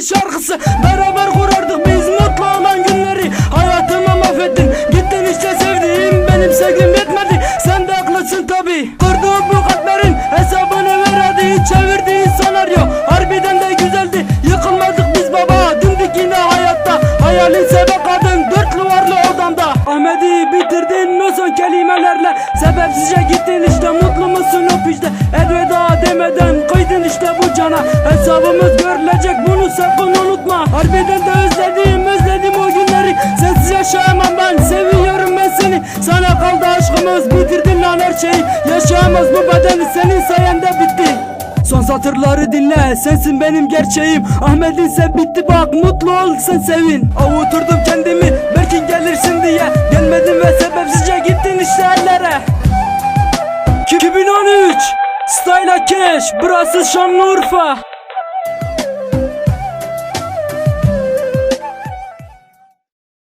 şarkısı. Beraber kurardık biz mutlu olan günleri. Hayatımı mahvettin. Gittin işte sevdiğim Benim sevgim yetmedi. Sen de haklısın tabi Kurduğum bu kalplerin hesabını ver hadi Çevirdiğin senaryo harbiden de güzeldi. Yıkılmadık biz baba. Dimdik yine hayatta. Hayalin sebe kadın. Dört duvarlı odamda Ahmet'i bitirdin o kelimelerle? Sebepsizce gittin işte. Mutlu musun o pişte? Elveda demeden kıydın işte bu cana. Hesabımız görülecek bunu sakın Sana kaldı aşkımız bitirdin lan her şeyi. Yaşayamaz bu bedeni senin sayende bitti. Son satırları dinle sensin benim gerçeğim. Ahmet'in ise bitti bak mutlu ol sen sevin. Avuturdum kendimi belki gelirsin diye. Gelmedin ve sebepsizce gittin işte ellere. 2013 Style Cash burası Şanlıurfa